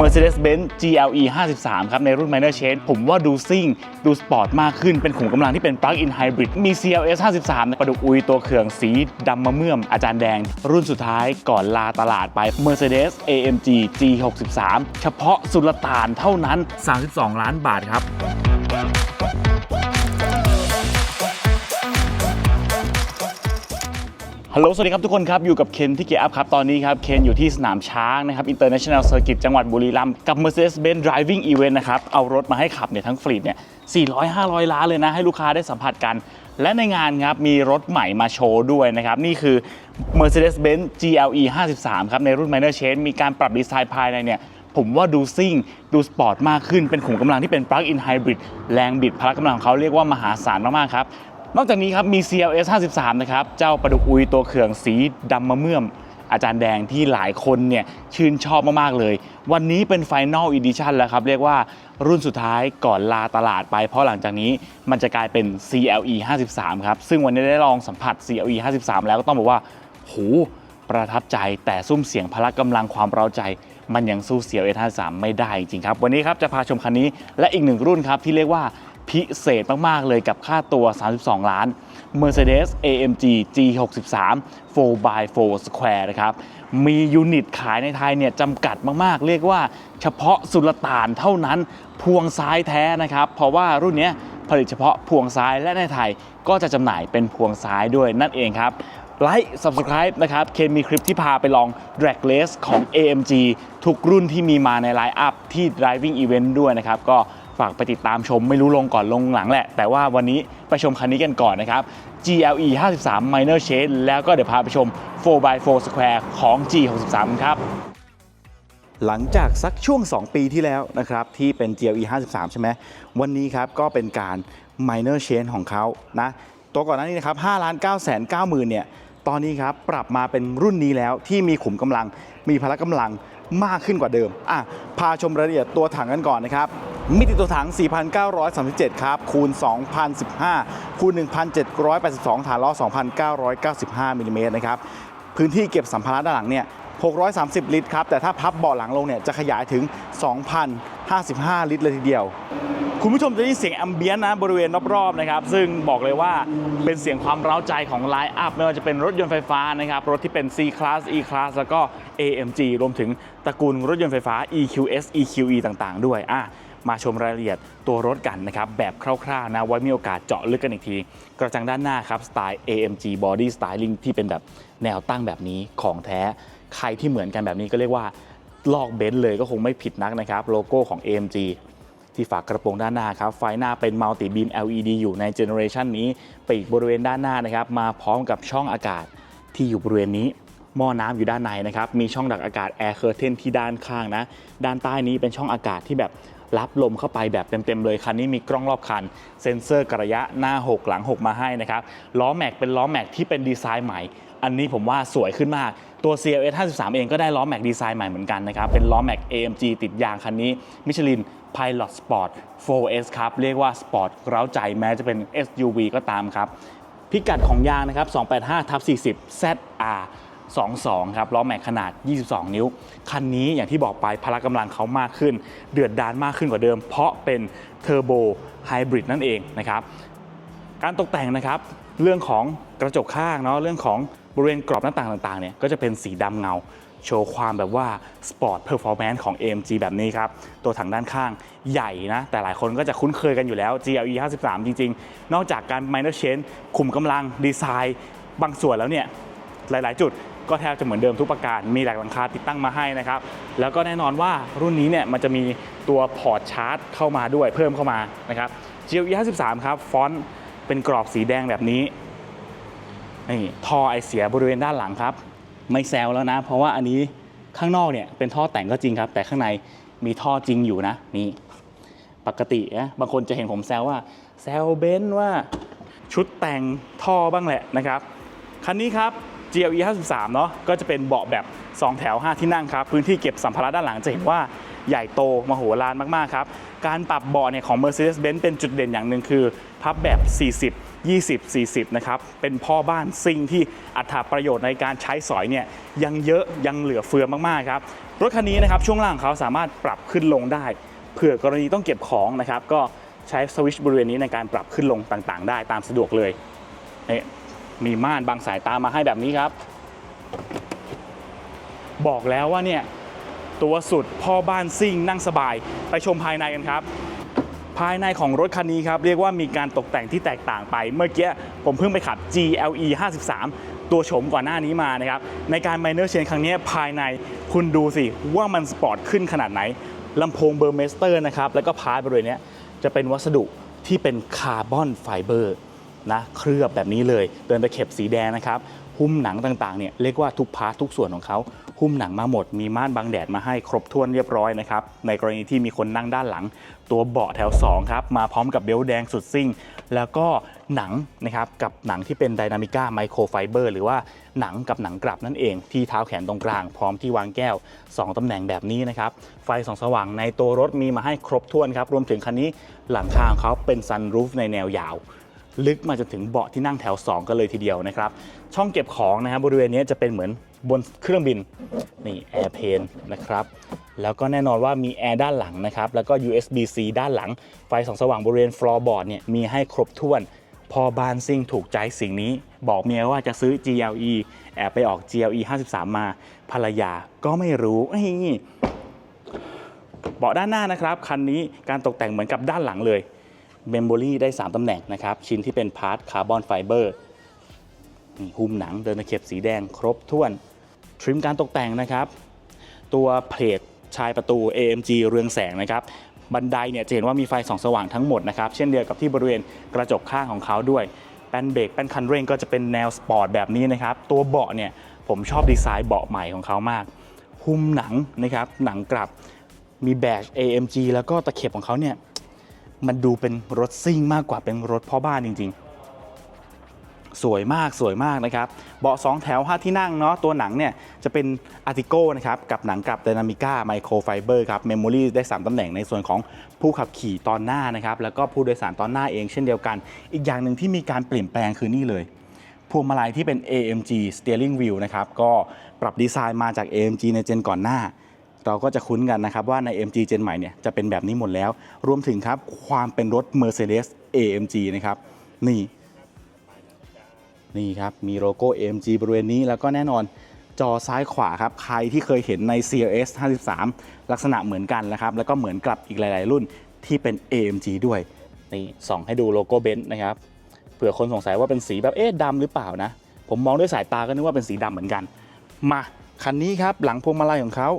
Mercedes-Benz GLE 53 ครับ ในรุ่น Minor Change ผมว่าดูซิ่ง ดูสปอร์ตมากขึ้นเป็นขุมกำลังที่เป็น Plug-in Hybrid มี CLS 53ในประดุกอุยตัวเครื่องสีดำมะเมื่อม อาจารย์แดง รุ่นสุดท้ายก่อนลาตลาดไป Mercedes AMG G63 เฉพาะสุลต่านเท่านั้น 32 ล้านบาทครับ ฮัลโหล สวัสดีครับทุกคนครับ อยู่กับเคนที่เกียร์อัพครับ ตอนนี้ครับ เคนอยู่ที่สนามช้างนะครับ International Circuit จังหวัดบุรีรัมย์กับ Mercedes-Benz Driving Event นะครับ เอารถมาให้ขับเนี่ยทั้งฟลีดเนี่ย 400 500 ล้านเลยนะ ให้ลูกค้าได้สัมผัสกัน และในงานครับ มีรถใหม่มาโชว์ด้วยนะครับ นี่คือ Mercedes-Benz GLE 53 ครับ ในรุ่น Minor Change มีการปรับดีไซน์ภายในเนี่ยผมว่าดูซิ่ง ดูสปอร์ตมากขึ้นเป็นขุมกำลังที่เป็น Plug-in Hybrid แรงบิดพละกำลังของเขาเรียกว่ามหาศาลมาก ๆ ครับ นอกจากนี้ครับมี CLS 53 นะครับเจ้าประดุกอุยตัวเขื่องสีดำมะเมื่อมอาจารย์แดงที่หลายคนเนี่ยชื่นชอบมากๆเลย วันนี้เป็น Final Edition แล้วครับ เรียกว่ารุ่นสุดท้ายก่อนลาตลาดไป เพราะหลังจากนี้มันจะกลายเป็น CLE 53 ครับ ซึ่งวันนี้ได้ลองสัมผัส CLE 53 แล้วก็ต้องบอกว่าโหประทับใจแต่ซุ้มเสียงพละกำลังความเร้าใจ มันยังสู้ CLS 53 ไม่ได้จริงครับ วันนี้ครับจะพาชมคันนี้และอีกหนึ่งรุ่นครับที่เรียกว่า พิเศษมาก ๆ เลยกับค่าตัว 32 ล้าน Mercedes AMG G63 4x4 Square นะครับ มียูนิตขายในไทยเนี่ยจำกัดมาก ๆ เรียกว่าเฉพาะสุลต่านเท่านั้นพวงซ้ายแท้นะครับ เพราะว่ารุ่นนี้ผลิตเฉพาะพวงซ้ายและในไทยก็จะจำหน่ายเป็นพวงซ้ายด้วยนั่นเองครับไลค์ Subscribe นะครับ เคนมีคลิปที่พาไปลอง Drag Race ของ AMG ทุกรุ่นที่มีมาในไลน์อัพที่ Driving Event ด้วยนะครับ ก็ ฝากไปติดตามชมไม่รู้ลงก่อนลงหลังแหละ แต่ว่าวันนี้ไปชมคันนี้กันก่อนนะครับ GLE 53 Minor Change แล้วก็เดี๋ยวพาไปชม 4x4 Square ของ G63 ครับหลังจากสักช่วง 2 ปีที่แล้วนะครับ ที่เป็น GLE 53 ใช่ไหมวันนี้ครับ ก็เป็นการ minor change ของเขานะ ตัวก่อนหน้านี้นะครับ5ล้าน9แสน9หมื่นเนี่ย ตอนนี้ครับ ปรับมาเป็นรุ่นนี้แล้วที่มีขุมกำลังมีพละกำลังมากขึ้นกว่าเดิม อะ พาชมรายละเอียดตัวถังกันก่อนนะครับ มิติตัวถัง 4,937 ครับ คูณ 2,015 คูณ 1,782 ฐานล้อ 2,995 มิลลิเมตรนะครับ พื้นที่เก็บสัมภาระด้านหลังเนี่ย 630 ลิตรครับ แต่ถ้าพับเบาะหลังลงเนี่ย จะขยายถึง 2,055 ลิตรเลยทีเดียว คุณผู้ชมจะได้เสียงแอมเบียนนะบริเวณรอบๆนะครับ ซึ่งบอกเลยว่าเป็นเสียงความเร้าใจของไลน์อัพไม่ว่าจะเป็นรถยนต์ไฟฟ้านะครับ รถที่เป็น C Class E Class แล้วก็ AMG รวมถึงตระกูลรถยนต์ไฟฟ้า EQS EQE ต่างๆ ด้วยอะ มาชมรายละเอียดตัวรถกันนะครับแบบคร่าวๆนะไว้มีโอกาสเจาะลึกกันอีกที กระจังด้านหน้าครับสไตล์ AMG Body Styling ที่เป็นแบบแนวตั้งแบบนี้ของแท้ ใครที่เหมือนกันแบบนี้ก็เรียกว่าลอกเบนซ์เลยก็คงไม่ผิดนักนะครับโลโก้ของ AMG ที่ฝากกระโปรงด้านหน้าครับไฟหน้าเป็นมัลติบีม LED อยู่ในเจเนอเรชันนี้ปีกบริเวณด้านหน้านะครับมาพร้อมกับช่องอากาศที่อยู่บริเวณนี้หม้อน้ำอยู่ด้านในนะครับ มีช่องดักอากาศแอร์เคอร์เทนที่ด้านข้างนะ ด้านใต้นี้เป็นช่องอากาศที่แบบ รับลมเข้าไปแบบเต็มๆเลยคันนี้มีกล้องรอบคัน เซ็นเซอร์กระยะหน้า 6 หลัง 6 มาให้นะครับล้อแม็กเป็นล้อแม็กที่เป็นดีไซน์ใหม่ อันนี้ผมว่าสวยขึ้นมากตัว CLS 53 เองก็ได้ล้อแม็กดีไซน์ใหม่เหมือนกันนะครับ เป็นล้อแม็ก AMG ติดยางคันนี้มิชลิน Pilot Sport 4S ครับ เรียกว่าสปอร์ตเร้าใจแม้จะเป็น SUV ก็ตามครับ พิกัดของยางนะครับ 285 ทับ40 ZR 22 ครับล้อแม็กขนาด 22 นิ้ว คันนี้อย่างที่บอกไปพละกำลังเขามากขึ้น เดือดดานมากขึ้นกว่าเดิม เพราะเป็นเทอร์โบไฮบริดนั่นเองนะครับ การตกแต่งนะครับ เรื่องของกระจกข้างเนาะเรื่องของบริเวณกรอบหน้าต่างต่างๆเนี่ยก็จะเป็นสีดำเงา โชว์ความแบบว่าสปอร์ตเพอร์ฟอร์แมนซ์ของ AMG แบบนี้ครับ ตัวถังด้านข้างใหญ่นะ แต่หลายคนก็จะคุ้นเคยกันอยู่แล้ว GLE 53 จริง ๆ นอกจากการ minor change คุมกำลังดีไซน์ บางส่วนแล้วเนี่ย หลาย ๆ จุด ก็แทบจะเหมือนเดิมทุกประการ มีแหลกหลังคาติดตั้งมาให้นะครับ แล้วก็แน่นอนว่ารุ่นนี้เนี่ยมันจะมีตัวพอร์ตชาร์จเข้ามาด้วยเพิ่มเข้ามานะครับ GLE 53ครับฟอนต์เป็นกรอบสีแดงแบบนี้นี่ท่อไอเสียบริเวณด้านหลังครับ ไม่แซวแล้วนะ เพราะว่าอันนี้ข้างนอกเนี่ยเป็นท่อแต่งก็จริงครับ แต่ข้างในมีท่อจริงอยู่นะนี่ปกตินะบางคนจะเห็นผมแซวว่าแซวเบนซ์ว่าชุดแต่งท่อบ้างแหละนะครับคันนี้ครับ GLE 53 เนาะก็จะเป็นเบาะแบบ 2 แถว 5 ที่นั่งครับ พื้นที่เก็บสัมภาระด้านหลังจะเห็นว่าใหญ่โตมโหฬารมาก ๆ ครับ การปรับเบาะเนี่ยของ Mercedes-Benz เป็นจุดเด่นอย่างหนึ่งคือ พับแบบ 40-20-40 นะครับ เป็นพ่อบ้านซิ่งที่อัตราประโยชน์ในการใช้สอยเนี่ยยังเยอะยังเหลือเฟือมาก ๆ ครับ รถคันนี้นะครับ ช่วงล่างเขาสามารถปรับขึ้นลงได้ เผื่อกรณีต้องเก็บของนะครับ ก็ใช้สวิตช์บริเวณนี้ในการปรับขึ้นลงต่างๆ ได้ตามสะดวกเลยนี่ มีม่านบางสายตามาให้แบบนี้ครับ บอกแล้วว่าเนี่ยตัวสุดพ่อบ้านซิ่งนั่งสบายไปชมภายในกันครับ ภายในของรถคันนี้ครับ เรียกว่ามีการตกแต่งที่แตกต่างไป เมื่อกี้ผมเพิ่งไปขับ GLE 53 ตัวโฉมก่อนหน้านี้มานะครับ ในการ Minor Change ครั้งนี้ภายในคุณดูสิว่ามันสปอร์ตขึ้นขนาดไหนลำโพงเบอร์เมสเตอร์นะครับ แล้วก็พาร์ทบริเวณนี้จะเป็นวัสดุที่เป็นคาร์บอนไฟเบอร์ นะเคลือบแบบนี้เลยเดินตะเข็บสีแดงนะครับหุ้มหนังต่างๆเนี่ยเรียกว่าทุกพาร์ททุกส่วนของเขาหุ้มหนังมาหมดมีม่านบังแดดมาให้ครบถ้วนเรียบร้อยนะครับในกรณีที่มีคนนั่งด้านหลัง ตัวเบาะแถว2ครับมาพร้อมกับเบลต์แดงสุดซิ่ง แล้วก็หนังนะครับกับหนังที่เป็นไดนามิก้าไมโครไฟเบอร์หรือว่าหนังกับหนังกลับนั่นเองที่เท้าแขนตรงกลาง พร้อมที่วางแก้ว 2 ตำแหน่งแบบนี้นะครับไฟสองสว่างในตัวรถมีมาให้ครบถ้วนครับรวมถึงคันนี้หลังคาของเขาเป็นซันรูฟในแนวยาว ลึกมาจนถึงเบาะที่นั่งแถว 2 กันเลยทีเดียวนะครับ ช่องเก็บของนะครับบริเวณนี้จะเป็นเหมือนบนเครื่องบินนี่แอร์เพนนะครับแล้วก็แน่นอนว่ามีแอร์ด้านหลังนะครับแล้วก็ USB-C ด้านหลัง ไฟส่องสว่างบริเวณฟลอร์บอร์ดเนี่ยมีให้ครบถ้วน พอบานซิ่งถูกใจสิ่งนี้ บอกเมียว่าจะซื้อ GLE แอบไปออก GLE 53 มาภรรยาก็ไม่รู้เอ้ยเบาะด้านหน้านะครับ คันนี้การตกแต่งเหมือนกับด้านหลังเลย เมมโมรีได้ 3 ตำแหน่งนะครับ ชิ้นที่เป็นพาร์ทคาร์บอนไฟเบอร์หุ้มหนังเดินตะเข็บสีแดงครบถ้วน ทริมการตกแต่งนะครับ ตัวเพลทชายประตู AMG เรืองแสงนะครับบันไดเนี่ยจะเห็นว่ามีไฟส่องสว่างทั้งหมดนะครับ เช่นเดียวกับที่บริเวณกระจกข้างของเขาด้วย แป้นเบรกแป้นคันเร่งก็จะเป็นแนวสปอร์ตแบบนี้นะครับ ตัวเบาะเนี่ยผมชอบดีไซน์เบาะใหม่ของเขามาก หุ้มหนังนะครับ หนังกลับ มีแบช AMG แล้วก็ตะเข็บของเขาเนี่ย มันดูเป็นรถซิ่งมากกว่าเป็นรถพ่อบ้านจริง ๆ สวยมากสวยมากนะครับ เบาะ 2 แถว 5 ที่นั่งเนาะตัวหนังเนี่ยจะเป็นอาร์ติโกนะครับ กับหนังกับ d y นามิก้าไมโครไฟเบอร์ครับเมมโมรีได้ 3 ตำแหน่งในส่วนของผู้ขับขี่ตอนหน้านะครับ แล้วก็ผู้โดยสารตอนหน้าเองเช่นเดียวกัน อีกอย่างหนึ่งที่มีการเปลี่ยนแปลงคือนี่เลยพวงมาลัยที่เป็น AMG Steering Wheel นะครับ ก็ปรับดีไซน์มาจาก AMG ในเจนก่อนหน้า เราก็จะคุ้นกันนะครับว่าใน MG เจนใหม่เนี่ยจะเป็นแบบนี้หมดแล้ว รวมถึงครับความเป็นรถ Mercedes AMG นะครับนี่นี่ครับมีโลโก้ AMG บริเวณนี้แล้วก็แน่นอนจอซ้ายขวาครับ ใครที่เคยเห็นใน CLS 53 ลักษณะเหมือนกันนะครับ แล้วก็เหมือนกับอีกหลาย ๆ รุ่นที่เป็น AMG ด้วย นี่ส่องให้ดูโลโก้เบนซ์นะครับ เผื่อคนสงสัยว่าเป็นสีแบบเอ๊ะดำหรือเปล่านะ ผมมองด้วยสายตาก็นึกว่าเป็นสีดำเหมือนกัน มา คันนี้ครับหลังพวงมาลัยของเขา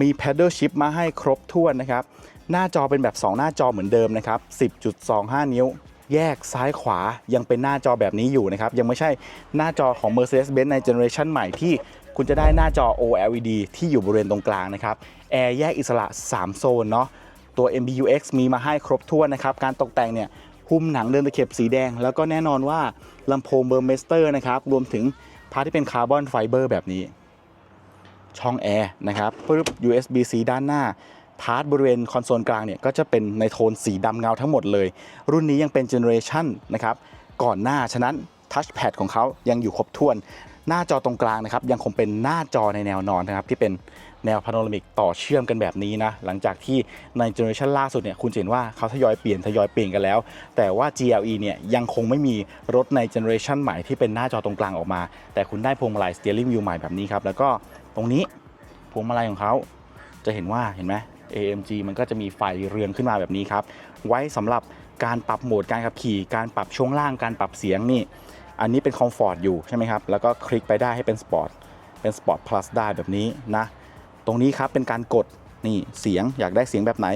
มี paddle shift มาให้ครบถ้วนนะครับ หน้าจอเป็นแบบ 2 หน้าจอเหมือนเดิมนะครับ 10.25 นิ้ว แยกซ้ายขวายังเป็นหน้าจอแบบนี้อยู่นะครับ ยังไม่ใช่หน้าจอของ Mercedes-Benz ในเจเนอเรชันใหม่ที่คุณจะได้หน้าจอ OLED ที่อยู่บริเวณตรงกลางนะครับแอร์แยกอิสระ 3 โซนเนาะตัว MBUX มีมาให้ครบถ้วนนะครับ การตกแต่งเนี่ยหุ้มหนังเดินตะเข็บสีแดง แล้วก็แน่นอนว่าลำโพงเบอร์เมสเตอร์นะครับ รวมถึงพาร์ทที่เป็นคาร์บอนไฟเบอร์แบบนี้ ช่องแอร์นะครับปึ๊บ USB-C ด้านหน้า พาร์ทบริเวณคอนโซลกลางเนี่ยก็จะเป็นในโทนสีดำเงาทั้งหมดเลย รุ่นนี้ยังเป็นเจเนอเรชันนะครับก่อนหน้าฉะนั้นทัชแพดของเขายังอยู่ครบถ้วน หน้าจอตรงกลางนะครับยังคงเป็นหน้าจอในแนวนอนนะครับที่เป็นแนวพาโนรามิกต่อเชื่อมกันแบบนี้นะ หลังจากที่ในเจเนอเรชันล่าสุดเนี่ยคุณจะเห็นว่าเขาทยอยเปลี่ยนทยอยเปลี่ยนกันแล้ว แต่ว่า GLE เนี่ยยังคงไม่มีรถในเจเนอเรชันใหม่ที่เป็นหน้าจอตรงกลางออกมา แต่คุณได้พวงมาลัย steering wheel ใหม่แบบนี้ครับแล้วก็ ตรงนี้พวงมาลัยของเขาจะเห็นว่าเห็นไหม AMG มันก็จะมีไฟเรืองขึ้นมาแบบนี้ครับ ไว้สำหรับการปรับโหมดการขับขี่ การปรับช่วงล่างการปรับเสียงนี่ อันนี้เป็นคอมฟอร์ตอยู่ใช่ไหมครับ แล้วก็คลิกไปได้ให้เป็นสปอร์ตเป็นสปอร์ตพลัสได้แบบนี้นะ ตรงนี้ครับเป็นการกดนี่เสียงอยากได้เสียงแบบไหน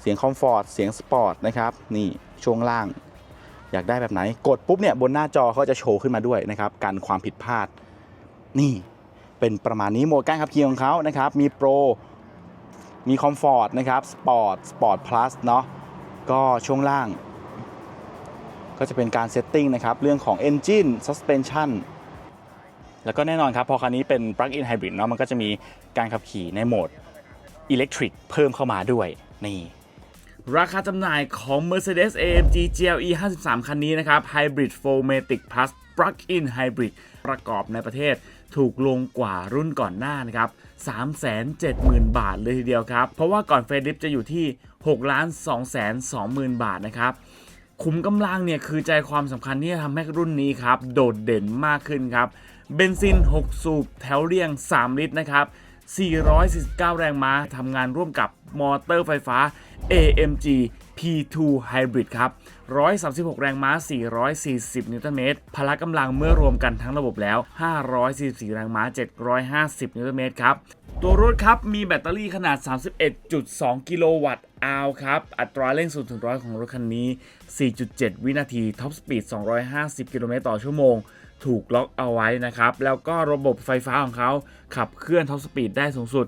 เสียงคอมฟอร์ตเสียงสปอร์ตนะครับนี่ช่วงล่าง อยากได้แบบไหน กดปุ๊บเนี่ยบนหน้าจอเขาจะโชว์ขึ้นมาด้วยนะครับกันความผิดพลาด นี่ เป็นประมาณนี้โหมดการขับขี่ของเขานะครับ มีโปร มีคอมฟอร์ตนะครับสปอร์ตสปอร์ตพลัสเนาะก็ช่วงล่าง ก็จะเป็นการเซตติ้งนะครับ เรื่องของ Engine Suspension แล้วก็แน่นอนครับ พอคันนี้เป็น Plug-in Hybrid เนาะมันก็จะมีการขับขี่ในโหมด Electric เพิ่มเข้ามาด้วย นี่ ราคาจำหน่ายของ Mercedes AMG GLE 53 คันนี้นะครับ Hybrid 4matic Plus Plug-in Hybrid ประกอบในประเทศ ถูกลงกว่ารุ่นก่อนหน้านะครับ370,000 บาทเลยทีเดียวครับ เพราะว่าก่อนเฟรดิฟจะอยู่ที่6 2 20,000 บาทนะครับขุมกำลังเนี่ยคือใจความสำคัญที่จะทำให้รุ่นนี้ครับ โดดเด่นมากขึ้นครับ เบนซิน 6 สูบ แถวเรียง 3 ลิตรนะครับ 449 แรงม้าทำงานร่วมกับมอเตอร์ไฟฟ้า AMG P2 Hybrid ครับ 136 แรงม้า 440 นิวตันเมตร พละกำลังเมื่อรวมกันทั้งระบบแล้ว 544 แรงม้า 750 นิวตันเมตรครับ ตัวรถครับ มีแบตเตอรี่ขนาด 31.2 กิโลวัตต์อาวครับ อัตราเร่ง0ถึง100ของรถคันนี้ 4.7 วินาที ท็อปสปีด 250 กิโลเมตรต่อชั่วโมงถูกล็อกเอาไว้นะครับ แล้วก็ระบบไฟฟ้าของเขาขับเคลื่อนท็อปสปีดได้สูงสุด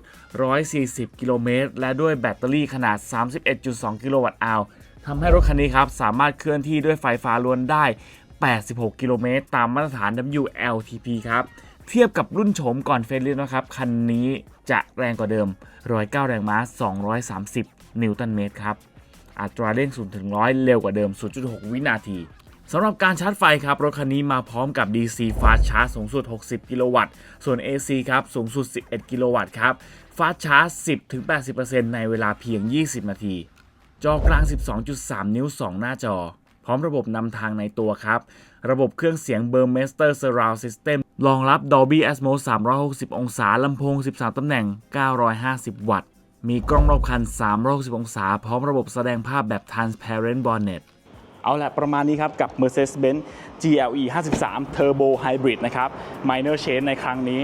140 กิโลเมตร และด้วยแบตเตอรี่ขนาด 31.2 กิโลวัตต์อาว ทำให้รถคันนี้ครับสามารถเคลื่อนที่ด้วยไฟฟ้าล้วนได้ 86 กิโลเมตร ตามมาตรฐาน WLTP ครับ เทียบกับรุ่นโฉมก่อนเฟรนลิสนะครับ คันนี้จะแรงกว่าเดิม 109 แรงม้า 230 นิวตันเมตรครับ อัตราเร่ง0ถึง100 เร็วกว่าเดิม 0.6 วินาทีสำหรับการชาร์จไฟครับ รถคันนี้มาพร้อมกับ DC Fast Charge สูงสุด 60 กิโลวัตต์ ส่วน AC ครับ สูงสุด 11 กิโลวัตต์ครับ Fast Charge 10-80%ในเวลาเพียง 20 นาที จอกลาง 12.3 นิ้ว 2 หน้าจอ พร้อมระบบนำทางในตัวครับ ระบบเครื่องเสียง Burmester Surround System รองรับ Dolby Atmos 360 องศา ลำโพง 13 ตำแหน่ง 950 วัตต์ มีกล้องรอบคัน 360 องศา พร้อมระบบแสดงภาพแบบ Transparent Bonnet เอาละประมาณนี้ครับ กับ Mercedes-Benz GLE 53 Turbo Hybrid นะครับ Minor Change ในครั้งนี้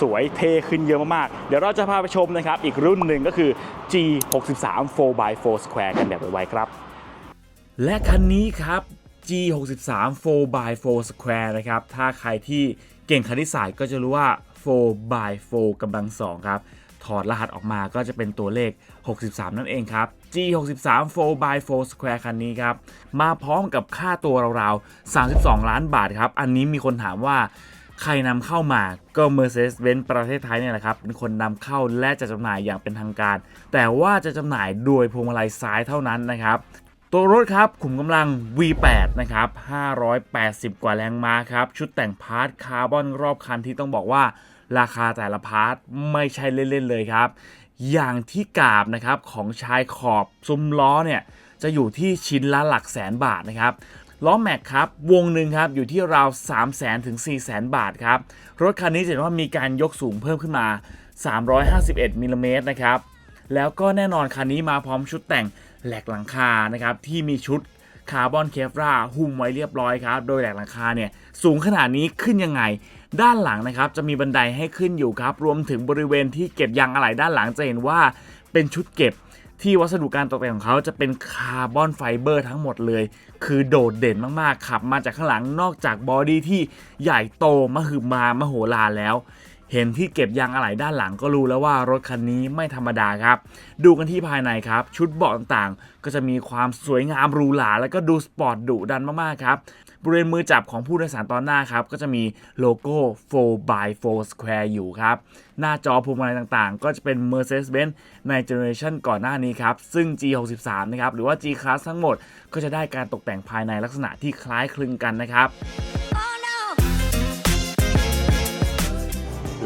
สวยเท่ขึ้นเยอะมากๆ เดี๋ยวเราจะพาไปชมนะครับ อีกรุ่นหนึ่งก็คือ G63 4x4 Square กันแบบไวๆครับ และคันนี้ครับ G63 4x4 Square นะครับ ถ้าใครที่เก่งคณิตศาสตร์ก็จะรู้ว่า 4x4 กำลังสองครับ ถอดรหัสออกมาก็จะเป็นตัวเลข 63 นั่นเองครับ G63 4x4 Square คันนี้ครับ มาพร้อมกับค่าตัวราวๆ 32 ล้านบาทครับ อันนี้มีคนถามว่าใครนำเข้ามาก็ Mercedes-Benz ประเทศไทยเนี่ยแหละครับ เป็นคนนำเข้าและจะจำหน่ายอย่างเป็นทางการ แต่ว่าจะจำหน่ายโดยพวงมาลัยซ้ายเท่านั้นนะครับตัวรถครับขุมกำลัง V8 นะครับ 580 กว่าแรงม้าครับ ชุดแต่งพาร์ทคาร์บอนรอบคันที่ต้องบอกว่า ราคาแต่ละพาร์ทไม่ใช่เล่นๆเลยครับ อย่างที่กาบนะครับของชายขอบซุ้มล้อเนี่ยจะอยู่ที่ชิ้นละหลักแสนบาทนะครับล้อแม็กครับ วงหนึ่งครับ อยู่ที่ราว3 0 0 0 0 0ถึง 4 0 0 0 0บาทครับ รถคันนี้จะเห็นว่ามีการยกสูงเพิ่มขึ้นมา 351มิลลิเมตรนะครับ แล้วก็แน่นอนคันนี้มาพร้อมชุดแต่งแหลกหลังคานะครับ ที่มีชุด คาร์บอนเคฟราหุ้มไว้เรียบร้อยครับ โดยแหลกหลังคาเนี่ยสูงขนาดนี้ขึ้นยังไง ด้านหลังนะครับจะมีบันไดให้ขึ้นอยู่ครับ รวมถึงบริเวณที่เก็บยางอะไหล่ด้านหลังจะเห็นว่าเป็นชุดเก็บที่วัสดุการตกแต่งของเขาจะเป็นคาร์บอนไฟเบอร์ทั้งหมดเลย คือโดดเด่นมากๆขับมาจากข้างหลังนอกจากบอดี้ที่ใหญ่โตมหึมามโหฬารแล้ว เห็นที่เก็บยางอะไหล่ด้านหลังก็รู้แล้วว่ารถคันนี้ไม่ธรรมดาครับ ดูกันที่ภายในครับ ชุดเบาะต่างๆ ก็จะมีความสวยงามหรูหราแล้วก็ดูสปอร์ตดุดันมากๆครับบริเวณมือจับของผู้โดยสารตอนหน้าครับ ก็จะมีโลโก้ 4x4 Square อยู่ครับ หน้าจอพวงมาลัยต่างๆ ก็จะเป็น Mercedes-Benz ในเจเนอเรชันก่อนหน้านี้ครับ ซึ่ง G63 นะครับ หรือว่า G-Class ทั้งหมด ก็จะได้การตกแต่งภายในลักษณะที่คล้ายคลึงกันนะครับ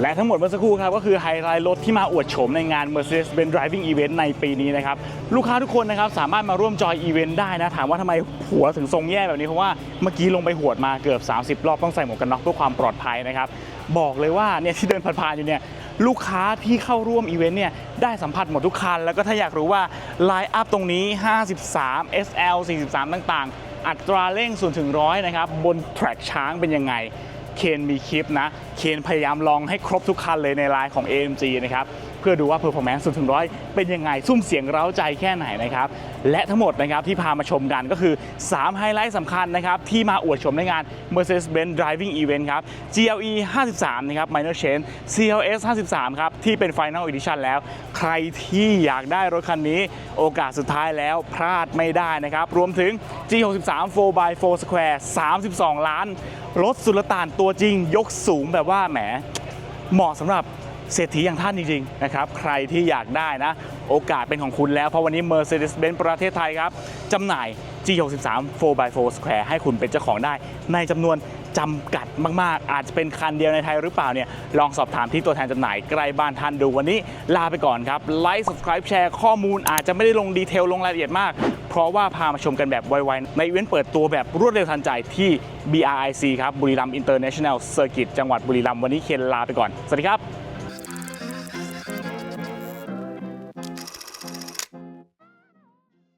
และทั้งหมดเมื่อสักครู่ครับก็คือไฮไลท์รถที่มาอวดโฉมในงาน Mercedes-Benz Driving Event ในปีนี้นะครับ ลูกค้าทุกคนนะครับสามารถมาร่วมจอยอีเวนต์ได้นะ ถามว่าทำไมหัวถึงทรงแย่แบบนี้ เพราะว่าเมื่อกี้ลงไปหวดมาเกือบ 30 รอบต้องใส่หมวกกันน็อกเพื่อความปลอดภัยนะครับ บอกเลยว่าเนี่ยที่เดินผ่านๆอยู่เนี่ยลูกค้าที่เข้าร่วมอีเวนต์เนี่ยได้สัมผัสหมดทุกคัน แล้วก็ถ้าอยากรู้ว่าไลน์อัพตรงนี้ 53 SL 43 ต่างๆ อัตราเร่ง0ถึง100นะครับบนแทร็กช้างเป็นยังไง เคนมีคลิปนะ เคนพยายามลองให้ครบทุกคันเลยในไลน์ของ AMG นะครับเพื่อดูว่า performance 0ถึงร้อยเป็นยังไง ซุ่มเสียงเร้าใจแค่ไหนนะครับ และทั้งหมดนะครับที่พามาชมกันก็คือ 3 ไฮไลท์สำคัญนะครับ ที่มาอวดชมในงาน Mercedes-Benz Driving Event ครับ GLE 53 นะครับ Minor Change CLS 53 ครับ ที่เป็น Final Edition แล้ว ใครที่อยากได้รถคันนี้ โอกาสสุดท้ายแล้วพลาดไม่ได้นะครับ รวมถึง G63 4x4 Square 32 ล้าน รถสุลต่านตัวจริง ยกสูงแบบว่าแหมเหมาะสำหรับเศรษฐีอย่างท่านจริงๆนะครับ ใครที่อยากได้นะ โอกาสเป็นของคุณแล้ว เพราะวันนี้ Mercedes-Benz ประเทศไทยครับจำหน่าย G63 4x4 Square ให้คุณเป็นเจ้าของได้ ในจำนวนจำกัดมากๆ อาจจะเป็นคันเดียวในไทยหรือเปล่าเนี่ย ลองสอบถามที่ตัวแทนจำหน่ายใกล้บ้านท่านดูวันนี้ลาไปก่อนครับ ไลค์ subscribe แชร์ข้อมูลอาจจะไม่ได้ลงดีเทลลงรายละเอียดมาก เพราะว่าพามาชมกันแบบไวๆ ในอีเวนต์เปิดตัวแบบรวดเร็วทันใจที่ BRIC ครับบุรีรัมย์อินเตอร์เนชั่นแนลเซอร์กิตจังหวัดบุรีรัมย์วันนี้เคนลาไปก่อน สวัสดีครับ